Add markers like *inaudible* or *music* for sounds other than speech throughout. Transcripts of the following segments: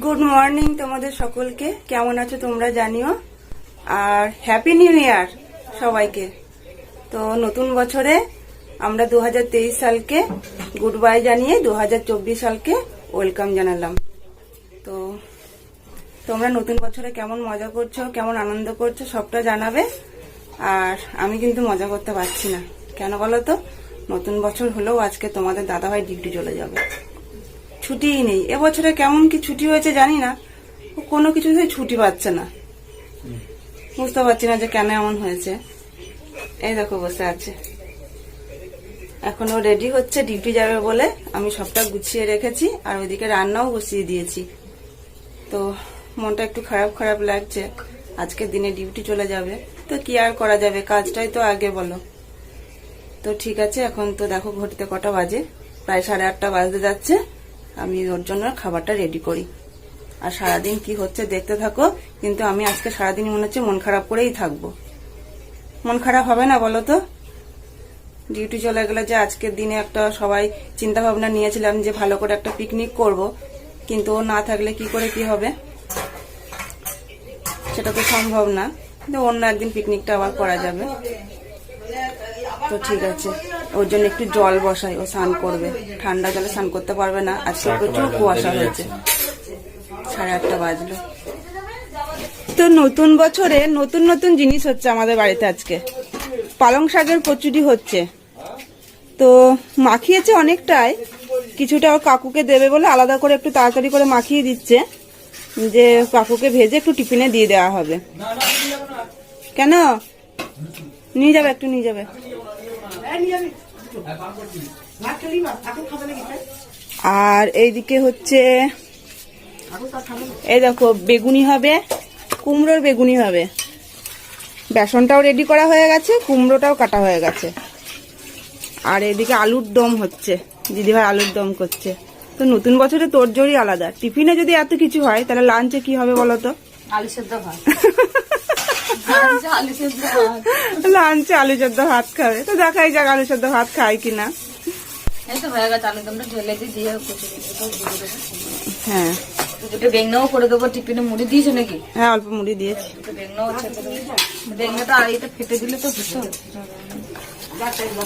Good morning তোমাদের সকলকে। কেমন আছো তোমরা জানিও? আর হ্যাপি নিউ ইয়ার সবাইকে। তো নতুন বছরে আমরা দু হাজার তেইশ সালকে গুড বাই জানিয়ে দু হাজার চব্বিশ সালকে ওয়েলকাম জানালাম। তো তোমরা নতুন বছরে কেমন মজা করছ, কেমন আনন্দ করছ সবটা জানাবে। আর আমি কিন্তু মজা করতে পারছি না। কেন বলো তো? নতুন বছর হলেও আজকে তোমাদের দাদাভাই ডিউটি চলে যাবে। ছুটিই নেই। এবছরে কেমন কি ছুটি হয়েছে জানি না। কোনো কিছুতেই ছুটি পাচ্ছে না। বুঝতে পারছি না যে কেন এমন হয়েছে। এই দেখো বসে আছে। এখন ও রেডি হচ্ছে ডিউটি যাবে বলে আমি সবটা গুছিয়ে রেখেছি আর ওইদিকে রান্নাও বসিয়ে দিয়েছি। তো মনটা একটু খারাপ খারাপ লাগছে। আজকের দিনে ডিউটি চলে যাবে। তো কি আর করা যাবে? কাজটাই তো আগে বলো। তো ঠিক আছে, এখন তো দেখো ঘটিতে কটা বাজে। প্রায় সাড়ে আটটা বাজতে যাচ্ছে। আমি ওর জন্য খাবারটা রেডি করি। আর সারাদিন কি হচ্ছে দেখতে থাকো, কিন্তু আমি আজকে সারাদিন মনে হচ্ছে মন খারাপ করেই থাকব। মন খারাপ হবে না বলো তো? ডিউটি চলে গেলে যে আজকের দিনে একটা সবাই চিন্তা ভাবনা নিয়েছিলাম যে ভালো করে একটা পিকনিক করব, কিন্তু ও না থাকলে কি করে কি হবে? সেটা তো সম্ভব না। কিন্তু অন্য একদিন পিকনিকটা আবার করা যাবে। তো ঠিক আছে। ওর জন্য একটু জল বসাই ও স্নান করবে। ঠান্ডা জলে স্নান করতে পারবে না। আজকে প্রচুর কুয়াশা হয়েছে। সাড়ে আটটা বাজলো। তো নতুন বছরে নতুন নতুন জিনিস হচ্ছে আমাদের বাড়িতে আজকে। পালং শাকের কচুরি হচ্ছে। তো মাখিয়েছে অনেকটাই। কিছুটা ওর কাকুকে দেবে বলে আলাদা করে একটু তাড়াতাড়ি করে মাখিয়ে দিচ্ছে। যে কাকুকে ভেজে একটু টিফিনে দিয়ে দেওয়া হবে। কেন? নিয়ে যাবে একটু নিয়ে যাবে। আর এইদিকে হচ্ছে এই দেখো বেগুনি হবে কুমড়োর বেগুনি হবে। বেসনটাও রেডি করা হয়ে গেছে কুমড়োটাও কাটা হয়ে গেছে। আর এদিকে আলুর দম হচ্ছে দিদিভাই আলুর দম করছে। তো নতুন বছরে তোর জোরই আলাদা। টিফিনে যদি এত কিছু হয় তাহলে লাঞ্চে কি হবে বলো তো? আলু সেদ্ধ ভাত *laughs* লাঞ্চে আলু সেদ্ধ ভাত খাবে। তো দেখাই যাক আলু সেদ্ধ ভাত খায় কিনা। হয়ে দুটো বেগনাও করে দেবো টিফিনে মুড়ি দিয়েছ নাকি? হ্যাঁ অল্প মুড়ি দিয়েছি। দুটো বেগনাও বেগনাটা আর এটা ফেটে দিলে তো ভীষণ।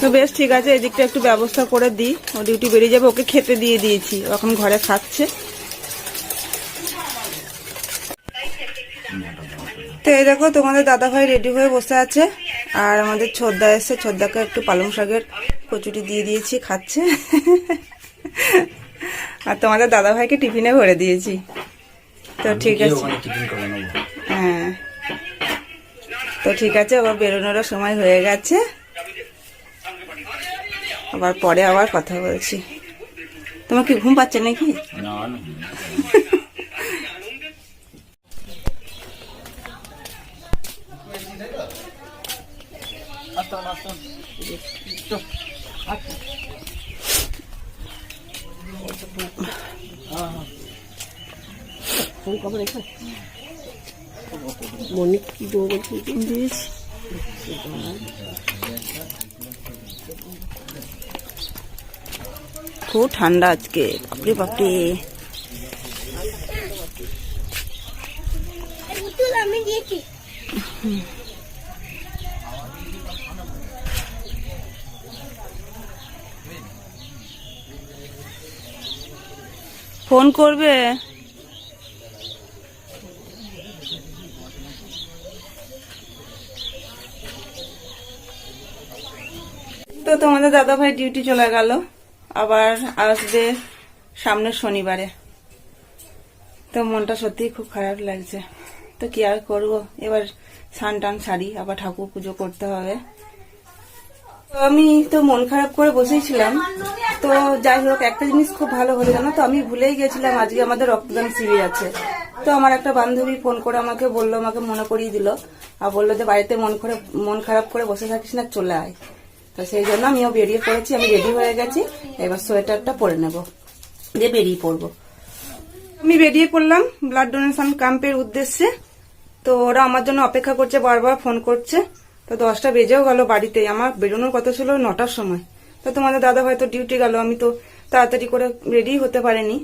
তো বেশ ঠিক আছে এদিকটা একটু ব্যবস্থা করে দিই। ও ডিউটি বেরিয়ে যাবে ওকে খেতে দিয়ে দিয়েছি। এখন ঘরে খাচ্ছে। তো এই দেখো তোমাদের দাদা ভাই রেডি হয়ে বসে আছে। আর আমাদের ছোদ্দা এসে ছোদ্দাকে একটু পালং শাকের কচুরি দিয়ে দিয়েছি খাচ্ছে। *laughs* আর তোমাদের দাদা ভাইকে টিফিনে ভরে দিয়েছি। তো ঠিক আছে। হ্যাঁ। তো ঠিক আছে আবার বেরোনোরও সময় হয়ে গেছে। আবার পরে আবার কথা বলছি। তোমার কি ঘুম পাচ্ছে নাকি? না। না দিয়েছি। খুব ঠান্ডা আজকে বাপরে বাপরে। ফোন করবে? তো তোমাদের দাদা ভাই ডিউটি চলে গেল। আবার আসবে সামনের শনিবারে। তো মনটা সত্যিই খুব খারাপ লাগছে। তো কি আর করব? এবার স্নান টান সারি, আবার ঠাকুর পুজো করতে হবে। তো আমি তো মন খারাপ করে বসেছিলাম। তো যাই হোক, একটা জিনিস খুব ভালো হলো জানো তো? আমি ভুলেই গেছিলাম, আজকে আমাদের রক্তদান শিবির আছে। তো আমার একটা বান্ধবী ফোন করে আমাকে বলল, আমাকে মনে করিয়ে দিল। আর বলল যে, বাড়িতে মন করে, মন খারাপ করে বসে থাকিস না, চলে আয়। তো সেই জন্য আমিও বেরিয়ে পড়েছি, আমি রেডি হয়ে গেছি। এবার সোয়েটারটা পরে নেব। দিয়ে বেরিয়ে পড়ব। আমি বেরিয়ে পড়লাম ব্লাড ডোনেশন ক্যাম্পের উদ্দেশ্যে। তো ওরা আমার জন্য অপেক্ষা করছে, বারবার ফোন করছে। তো দশটা বেজেও গেল বাড়িতে। আমার বেরোনোর কথা ছিল নটার সময়। তো তোমাদের দাদা হয়তো ডিউটি গেল, আমি তো তাড়াতাড়ি করে রেডি হতে পারিনি।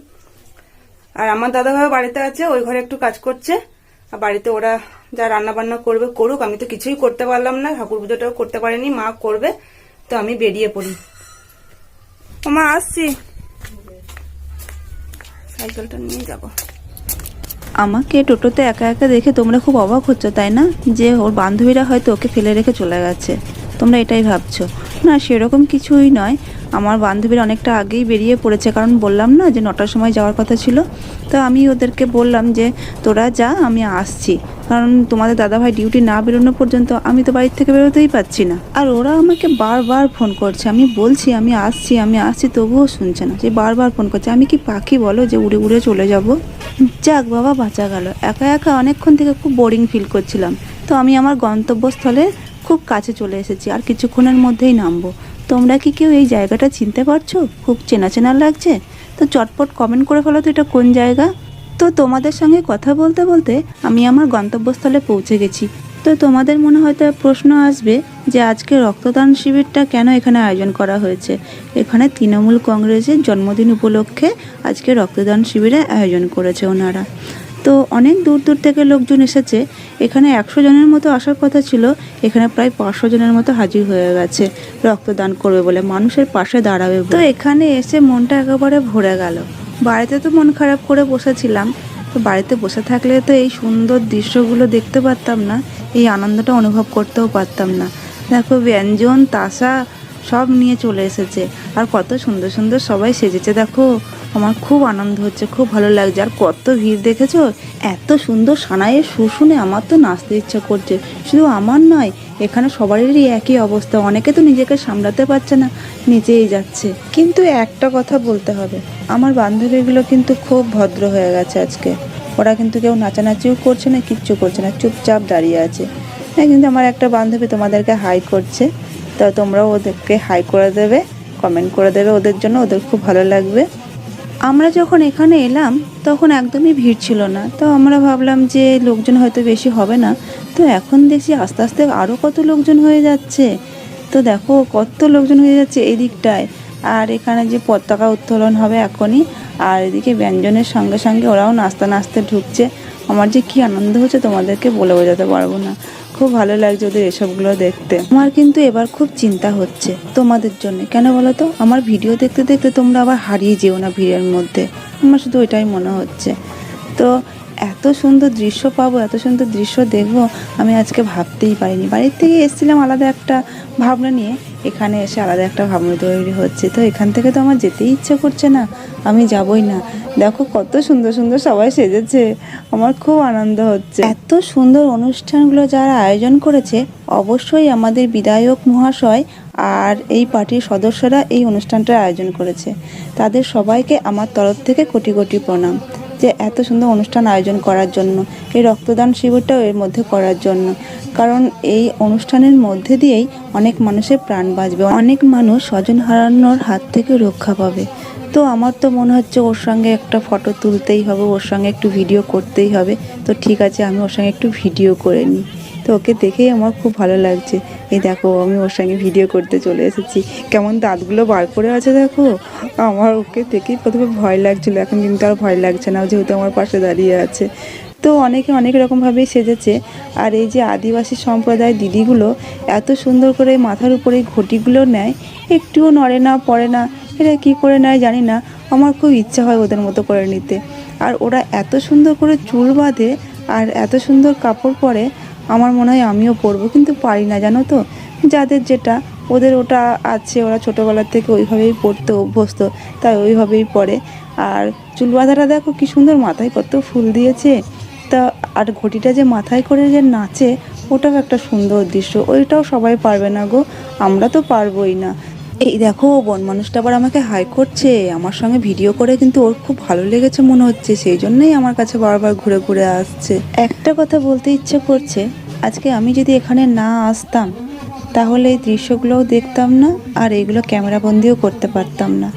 আর আমার দাদা ভাই বাড়িতে আছে, ওই ঘরে একটু কাজ করছে। আর বাড়িতে ওরা যা রান্না বান্না করবে করুক, আমি তো কিছুই করতে পারলাম না। ঠাকুর পুজোটাও করতে পারিনি, মা করবে। তো আমি বেরিয়ে পড়ি। আমার আসছি। সাইকেলটা নিয়ে যাব। আমাকে টোটোতে একা একা দেখে তোমরা খুব অবাক হচ্ছ, তাই না? যে ওর বান্ধবীরা হয়তো ওকে ফেলে রেখে চলে গেছে। তোমরা এটাই ভাবছ। না, সেরকম কিছুই নয়। আমার বান্ধবীরা অনেকটা আগেই বেরিয়ে পড়েছে, কারণ বললাম না যে নটার সময় যাওয়ার কথা ছিল। তো আমি ওদেরকে বললাম যে, তোরা যা, আমি আসছি। কারণ তোমাদের দাদাভাই ডিউটি না বেরোনো পর্যন্ত আমি তো বাড়ির থেকে বেরোতেই পারছি না। আর ওরা আমাকে বারবার ফোন করছে। আমি বলছি, আমি আসছি আমি আসছি। তবুও শুনছে না। যে বারবার ফোন করছে। আমি কি পাখি বলো যে উড়ে উড়ে চলে যাব? যাক বাবা, বাঁচা গেল। একা একা অনেকক্ষণ থেকে খুব বোরিং ফিল করছিলাম। তো আমি আমার গন্তব্যস্থলে খুব কাছে চলে এসেছি, আর কিছুক্ষণের মধ্যেই নামবো। তোমরা কি কেউ এই জায়গাটা চিনতে পারছ? খুব চেনা চেনা লাগছে। তো চটপট কমেন্ট করে ফেলো তো এটা কোন জায়গা। তো তোমাদের সঙ্গে কথা বলতে বলতে আমি আমার গন্তব্যস্থলে পৌঁছে গেছি। তো তোমাদের মনে হয়তো প্রশ্ন আসবে যে আজকে রক্তদান শিবিরটা কেন এখানে আয়োজন করা হয়েছে? এখানে তৃণমূল কংগ্রেসের জন্মদিন উপলক্ষে আজকে রক্তদান শিবিরের আয়োজন করেছে ওনারা। তো অনেক দূর দূর থেকে লোকজন এসেছে। এখানে একশো জনের মতো আসার কথা ছিল। এখানে প্রায় পাঁচশো জনের মতো হাজির হয়ে গেছে। রক্তদান করবে বলে মানুষের পাশে দাঁড়াবে তো এখানে এসে মনটা একেবারে ভরে গেল। বাড়িতে তো মন খারাপ করে বসেছিলাম। তো বাড়িতে বসে থাকলে তো এই সুন্দর দৃশ্যগুলো দেখতে পারতাম না। এই আনন্দটা অনুভব করতেও পারতাম না। দেখো ব্যঞ্জন, তাসা সব নিয়ে চলে এসেছে। আর কত সুন্দর সুন্দর সবাই সেজেছে, দেখো। আমার খুব আনন্দ হচ্ছে, খুব ভালো লাগছে। আর কত ভিড় দেখেছ? এত সুন্দর সানাইয়ের সুর শুনে আমার তো নাচতে ইচ্ছা করছে। শুধু আমার নয়, এখানে সবারই একই অবস্থা। অনেকে তো নিজেকে সামলাতে পারছে না নিচেই যাচ্ছে। কিন্তু একটা কথা বলতে হবে, আমার বান্ধবীগুলো কিন্তু খুব ভদ্র হয়ে গেছে আজকে। ওরা কিন্তু কেউ নাচানাচিও করছে না, কিচ্ছু করছে না, চুপচাপ দাঁড়িয়ে আছে। হ্যাঁ কিন্তু আমার একটা বান্ধবী তোমাদেরকে হাই করছে, তো তোমরাও ওদেরকে হাই করে দেবে, কমেন্ট করে দেবে, ওদের জন্য ওদের খুব ভালো লাগবে। আমরা যখন এখানে এলাম, তখন একদমই ভিড় ছিল না। তো আমরা ভাবলাম যে লোকজন হয়তো বেশি হবে না। তো এখন দেখছি আস্তে আস্তে আরও কত লোকজন হয়ে যাচ্ছে। তো দেখো কত লোকজন হয়ে যাচ্ছে এই দিকটায়। আর এখানে যে পতাকা উত্তোলন হবে এখনই, আর এদিকে ব্যঞ্জনের সঙ্গে সঙ্গে ওরাও নাচতে নাচতে ঢুকছে। আমার যে কি আনন্দ হচ্ছে তোমাদেরকে বলে বোঝাতে পারব না। খুব ভালো লাগছে ওদের এসবগুলো দেখতে। আমার কিন্তু এবার খুব চিন্তা হচ্ছে তোমাদের জন্য। কেন বলো তো? আমার ভিডিও দেখতে দেখতে তোমরা আবার হারিয়ে যেও না ভিড়ের মধ্যে। আমার শুধু এটাই মনে হচ্ছে। তো এত সুন্দর দৃশ্য পাবো, এত সুন্দর দৃশ্য দেখব, আমি আজকে ভাবতেই পারিনি। বাড়ির থেকে এসেছিলাম আলাদা একটা ভাবনা নিয়ে। এখানে এসে আলাদা একটা ভাবনা তৈরি হচ্ছে। তো এখান থেকে তো আমার যেতেই ইচ্ছে করছে না, আমি যাবই না। দেখো কত সুন্দর সুন্দর সবাই সেজেছে, আমার খুব আনন্দ হচ্ছে। এত সুন্দর অনুষ্ঠানগুলো যারা আয়োজন করেছে, অবশ্যই আমাদের বিধায়ক মহাশয় আর এই পার্টির সদস্যরা এই অনুষ্ঠানটার আয়োজন করেছে। তাদের সবাইকে আমার তরফ থেকে কোটি কোটি প্রণাম। যে এত সুন্দর অনুষ্ঠান আয়োজন করার জন্য, এই রক্তদান শিবিরটাও এর মধ্যে করার জন্য। কারণ এই অনুষ্ঠানের মধ্যে দিয়েই অনেক মানুষের প্রাণ বাঁচবে, অনেক মানুষ স্বজন হারানোর হাত থেকে রক্ষা পাবে। তো আমার তো মনে হচ্ছে ওর সঙ্গে একটা ফটো তুলতেই হবে, ওর সঙ্গে একটু ভিডিও করতেই হবে। তো ঠিক আছে, আমি ওর সঙ্গে একটু ভিডিও করে নিই। তো ওকে দেখেই আমার খুব ভালো লাগছে। এই দেখো, আমি ওর সঙ্গে ভিডিও করতে চলে এসেছি। কেমন দাঁতগুলো বার করে আছে দেখো। আমার ওকে দেখেই প্রথমে ভয় লাগছিল, এখন কিন্তু আর ভয় লাগছে না যেহেতু আমার পাশে দাঁড়িয়ে আছে। তো অনেকে অনেক রকমভাবেই সেজেছে। আর এই যে আদিবাসী সম্প্রদায়ের দিদিগুলো এত সুন্দর করে মাথার উপরে ঘটিগুলো নেয়, একটুও নড়ে না, পড়ে না। এরা কী করে নেয় জানি না। আমার খুব ইচ্ছা হয় ওদের মতো করে নিতে। আর ওরা এত সুন্দর করে চুল বাঁধে আর এত সুন্দর কাপড় পরে আমার মনে হয় আমিও পরবো কিন্তু পারি না, জানো তো? যাদের যেটা, ওদের ওটা আছে, ওরা ছোটোবেলার থেকে ওইভাবেই পড়তে অভ্যস্ত, তাই ওইভাবেই পড়ে। আর চুল বাঁধাটা দেখো কি সুন্দর, মাথায় কত ফুল দিয়েছে। তা, আর ঘটিটা যে মাথায় করে যে নাচে, ওটাও একটা সুন্দর দৃশ্য, ওইটাও সবাই পারবে না গো, আমরা তো পারবোই না। এই দেখো, বন মানুষটা আবার আমাকে হাই করছে। আমার সঙ্গে ভিডিও করে কিন্তু ওর খুব ভালো লেগেছে মনে হচ্ছে, সেই জন্যই আমার কাছে বারবার ঘুরে ঘুরে আসছে। একটা কথা বলতে ইচ্ছে করছে, আজকে আমি যদি এখানে না আসতাম, তাহলে এই দৃশ্যগুলোও দেখতাম না, আর এগুলো ক্যামেরাবন্দিও করতে পারতাম না।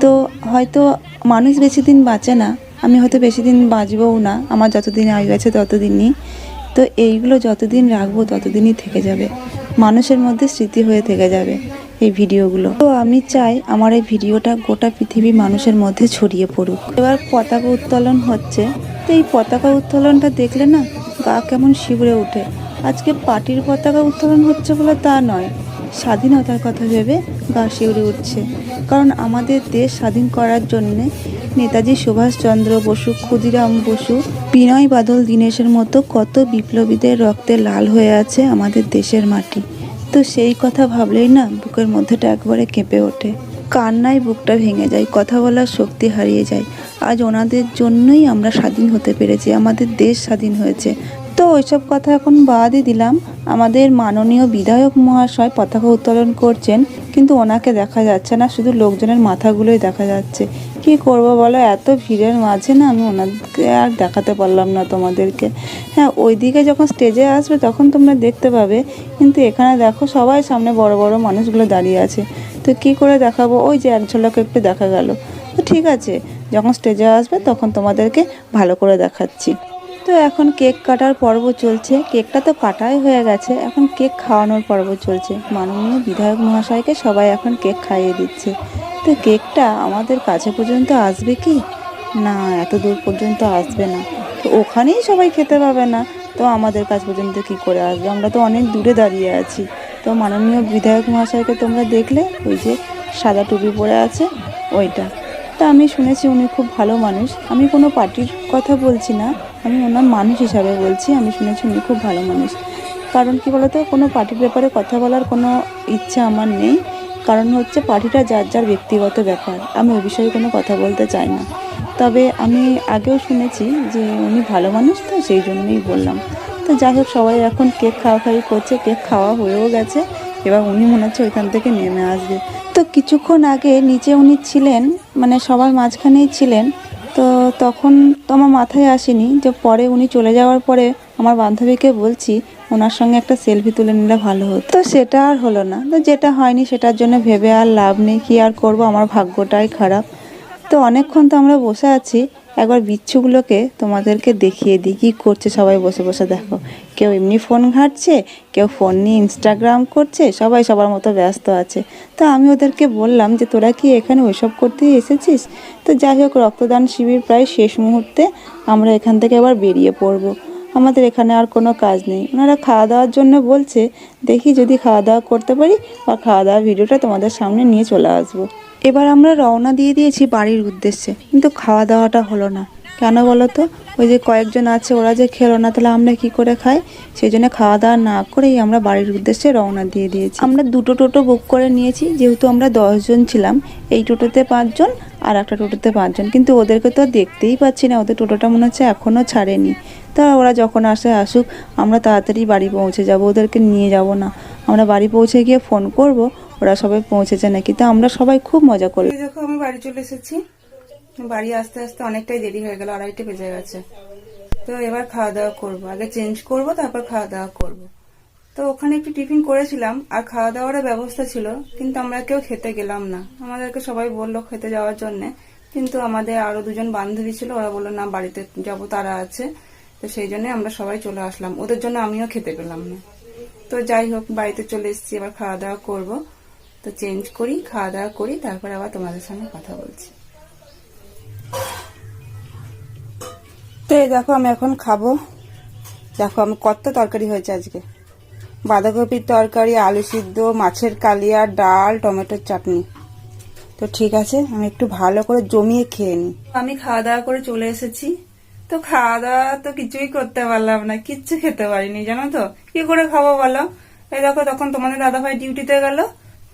তো হয়তো মানুষ বেশি দিন বাঁচে না, আমি হয়তো বেশি দিন বাঁচবও না, আমার যতদিন আয়ু আছে ততদিনই। তো এইগুলো যতদিন রাখব ততদিনই থেকে যাবে। মানুষের মধ্যে স্মৃতি হয়ে থেকে যাবে। এই ভিডিওগুলো। তো আমি চাই আমার এই ভিডিওটা গোটা পৃথিবী মানুষের মধ্যে ছড়িয়ে পড়ুক। এবার পতাকা উত্তোলন হচ্ছে। তো এই পতাকা উত্তোলনটা দেখলে না, গা কেমন শিবরে ওঠে। আজকে পার্টির পতাকা উত্তোলন হচ্ছে বলে তা নয়। স্বাধীনতার কথা ভেবে গা শিউরে উঠছে। কারণ আমাদের দেশ স্বাধীন করার জন্যে নেতাজি সুভাষচন্দ্র বসু, ক্ষুদিরাম বসু, বিনয় বাদল, দীনেশের মতো কত বিপ্লবীদের রক্তে লাল হয়ে আছে আমাদের দেশের মাটি। তো সেই কথা ভাবলেই না বুকের মধ্যেটা একবারে কেঁপে ওঠে। কান্নায় বুকটা ভেঙে যায়, কথা বলার শক্তি হারিয়ে যায়। আজ ওনাদের জন্যই আমরা স্বাধীন হতে পেরেছি, আমাদের দেশ স্বাধীন হয়েছে। তো ওইসব কথা এখন বাদই দিলাম। আমাদের মাননীয় বিধায়ক মহাশয় পতাকা উত্তোলন করছেন কিন্তু ওনাকে দেখা যাচ্ছে না, শুধু লোকজনের মাথাগুলোই দেখা যাচ্ছে। কি করব বলো? এত ভিড়ের মাঝে না আমি ওনাকে আর দেখাতে পারলাম না তোমাদেরকে। হ্যাঁ ওইদিকে যখন স্টেজে আসবে তখন তোমরা দেখতে পাবে, কিন্তু এখানে দেখো সবাই সামনে বড় বড় মানুষগুলো দাঁড়িয়ে আছে। তো কি করে দেখাবো? ওই যে এক ঝলক একটু দেখা গেল। তো ঠিক আছে, যখন স্টেজে আসবে তখন তোমাদেরকে ভালো করে দেখাচ্ছি। তো এখন কেক কাটার পর্ব চলছে। কেকটা তো কাটাই হয়ে গেছে। এখন কেক খাওয়ানোর পর্ব চলছে। মাননীয় বিধায়ক মহাশয়কে সবাই এখন কেক খাইয়ে দিচ্ছে। তো কেকটা আমাদের কাছে পর্যন্ত আসবে কি? না, এত দূর পর্যন্ত আসবে না। তো ওখানেই সবাই খেতে পাবে না। তো আমাদের কাছ পর্যন্ত কি করে আসবে? আমরা তো অনেক দূরে দাঁড়িয়ে আছি। তো মাননীয় বিধায়ক মহাশয়কে তোমরা দেখলে, ওই যে সাদা টুপি পরে আছে, ওইটা। তা আমি শুনেছি উনি খুব ভালো মানুষ। আমি কোনো পার্টির কথা বলছি না। আমি ওনার মানুষ হিসাবে বলছি, আমি শুনেছি উনি খুব ভালো মানুষ। কারণ কি বলতো, কোনো পার্টির ব্যাপারে কথা বলার কোনো ইচ্ছা আমার নেই। কারণ হচ্ছে পার্টিটা যার যার ব্যক্তিগত ব্যাপার, আমি ওই বিষয়ে কোনো কথা বলতে চাই না। তবে আমি আগেও শুনেছি যে উনি ভালো মানুষ তো, সেই জন্যই বললাম। তো যাই হোক, সবাই এখন কেক খাওয়া খাওয়ি করছে, কেক খাওয়া হয়েও গেছে। এবার উনি মনে হচ্ছে ওইখান থেকে নেমে আসবে। তো কিছুক্ষণ আগে নিচে উনি ছিলেন মানে সবার মাঝখানেই ছিলেন। তো তখন তো আমার মাথায় আসেনি যে পরে উনি চলে যাওয়ার পরে আমার বান্ধবীকে বলছি ওনার সঙ্গে একটা সেলফি তুলে নিলে ভালো হতো। তো সেটা আর হলো না। তো যেটা হয়নি সেটার জন্য ভেবে আর লাভ নেই, কি আর করব? আমার ভাগ্যটাই খারাপ। তো অনেকক্ষণ তো আমরা বসে আছি একবার বিচ্ছুগুলোকে তোমাদেরকে দেখিয়ে দিই। কী করছে সবাই বসে বসে দেখো। কেউ এমনি ফোন ঘাঁটছে, কেউ ফোন নিয়ে ইনস্টাগ্রাম করছে, সবাই সবার মতো ব্যস্ত আছে। তো আমি ওদেরকে বললাম যে, তোরা কি এখানে ওইসব করতেই এসেছিস? তো যাই হোক, রক্তদান শিবির প্রায় শেষ মুহূর্তে আমরা এখান থেকে আবার বেরিয়ে পড়ব। আমাদের এখানে আর কোনো কাজ নেই। ওনারা খাওয়া দাওয়ার জন্য বলছে, দেখি যদি খাওয়া দাওয়া করতে পারি বা খাওয়া দাওয়ার ভিডিওটা তোমাদের সামনে নিয়ে চলে আসব। এবার আমরা রওনা দিয়ে দিয়েছি বাড়ির উদ্দেশ্যে, কিন্তু খাওয়া দাওয়াটা হলো না। কেন বলো তো? ওই যে কয়েকজন আছে, ওরা যে খেলো না, তাহলে আমরা কি করে খাই? সেই জন্য খাওয়া দাওয়া না করেই আমরা বাড়ির উদ্দেশ্যে রওনা দিয়ে দিয়েছি। আমরা দুটো টোটো বুক করে নিয়েছি, যেহেতু আমরা দশজন ছিলাম, এই টোটোতে পাঁচজন আর একটা টোটোতে পাঁচজন। কিন্তু ওদেরকে তো দেখতেই পাচ্ছি না, ওদের টোটোটা মনে হচ্ছে এখনও ছাড়েনি। তা ওরা যখন আসে, আসুক, আমরা তাড়াতাড়ি বাড়ি পৌঁছে যাব, ওদেরকে নিয়ে যাব না। আমরা বাড়ি পৌঁছে গিয়ে ফোন করব ওরা সবাই পৌঁছেছে নাকি? তা আমরা সবাই খুব মজা এই দেখো, আমি বাড়ি চলে এসেছি। বাড়ি আসতে আসতে অনেকটাই দেরি হয়ে গেল, আড়াইটে বেজে গেছে। তো এবার খাওয়া দাওয়া করব। আগে চেঞ্জ করব, তারপর খাওয়া দাওয়া করব। তো ওখানে একটু টিফিন করেছিলাম, আর খাওয়া দাওয়ার ব্যবস্থা ছিল, কিন্তু আমরা কেউ খেতে গেলাম না। আমাদেরকে সবাই বলল খেতে যাওয়ার জন্য, কিন্তু আমাদের আরও দুজন বান্ধবী ছিল, ওরা বলল, না, বাড়িতে যাব, তারা আছে। তো সেই জন্য আমরা সবাই চলে আসলাম। ওদের জন্য আমিও খেতে পেলাম না। তো যাই হোক, বাড়িতে চলে এসেছি, এবার খাওয়া দাওয়া করব। তো চেঞ্জ করি, খাওয়া দাওয়া করি, তারপর আবার তোমাদের সঙ্গে কথা বলছি। তো এই দেখো, আমি এখন খাব। দেখো, আমি কত তরকারি হয়েছে আজকে। বাঁধাকপির তরকারি, আলু সিদ্ধ, মাছের কালিয়া, ডাল, টমেটোর চাটনি। তো ঠিক আছে, আমি একটু ভালো করে জমিয়ে খেয়ে নিই। আমি খাওয়া দাওয়া করে চলে এসেছি। তো খাওয়া দাওয়া তো কিছুই করতে পারলাম না, কিচ্ছু খেতে পারিনি, জানো তো? কি করে খাব বলো? এই দেখো, তখন তোমাদের দাদাভাই ডিউটিতে গেল।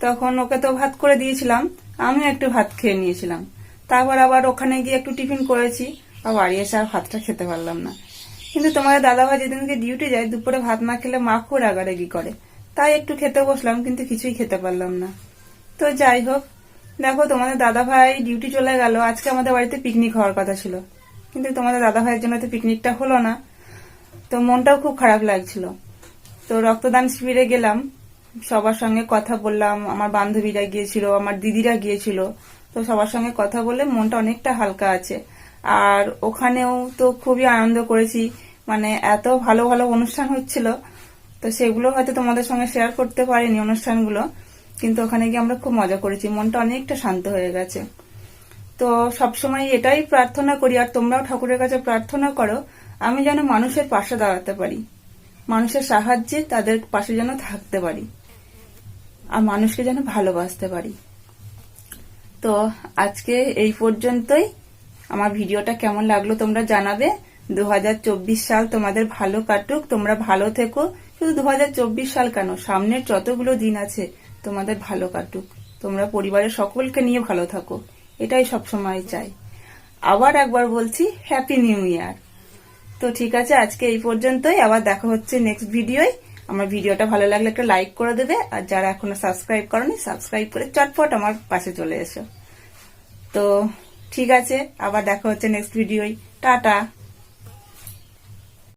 তখন ওকে তো ভাত করে দিয়েছিলাম আমি একটু ভাত খেয়ে নিয়েছিলাম। তারপর আবার ওখানে গিয়ে একটু টিফিন করেছি আর বাড়ি এসে আর ভাতটা খেতে পারলাম না। কিন্তু তোমাদের দাদাভাই যেদিনকে ডিউটি যায়, দুপুরে ভাত না খেলে মা খুব রাগারাগি করে। তাই একটু খেতে বসলাম, কিন্তু কিছুই খেতে পারলাম না। তো যাই হোক, দেখো তোমাদের দাদা ভাই ডিউটি চলে গেল, আজকে আমাদের বাড়িতে পিকনিক হওয়ার কথা ছিল। কিন্তু তোমাদের দাদা ভাইয়ের জন্য তো পিকনিকটা হলো না। তো মনটাও খুব খারাপ লাগছিল। তো রক্তদান শিবিরে গেলাম সবার সঙ্গে কথা বললাম, আমার বান্ধবীরা গিয়েছিল, আমার দিদিরা গিয়েছিল, তো সবার সঙ্গে কথা বলে মনটা অনেকটা হালকা আছে। আর ওখানেও তো খুবই আনন্দ করেছি মানে এত ভালো ভালো অনুষ্ঠান হচ্ছিল, তো সেগুলো হয়তো তোমাদের সঙ্গে শেয়ার করতে পারিনি অনুষ্ঠানগুলো, কিন্তু ওখানে গিয়ে আমরা খুব মজা করেছি, মনটা অনেকটা শান্ত হয়ে গেছে। তো সবসময় এটাই প্রার্থনা করি, আর তোমরাও ঠাকুরের কাছে প্রার্থনা করো, আমি যেন মানুষের পাশে দাঁড়াতে পারি, মানুষের সাহায্যে তাদের পাশে যেন থাকতে পারি। আর মানুষকে যেন ভালোবাসতে পারি। তো আজকে এই পর্যন্তই। আমার ভিডিওটা কেমন লাগল তোমরা জানাবে। দু হাজার চব্বিশ সাল তোমাদের ভালো কাটুক, তোমরা ভালো থেকো। শুধু দু হাজার চব্বিশ সাল কেন? সামনের যতগুলো দিন আছে, তোমাদের ভালো কাটুক। তোমরা পরিবারের সকলকে নিয়ে ভালো থাকো। এটাই সবসময় চাই। আবার একবার বলছি হ্যাপি নিউ ইয়ার তো ঠিক আছে, আজকে এই পর্যন্তই। আবার দেখা হচ্ছে নেক্সট ভিডিওয় আমার ভিডিওটা ভালো লাগলে একটা লাইক করে দেবে। আর যারা এখনও সাবস্ক্রাইব করেনি সাবস্ক্রাইব করে চটপট আমার পাশে চলে এসো। তো ঠিক আছে, আবার দেখা হচ্ছে নেক্সট ভিডিওয় টাটা।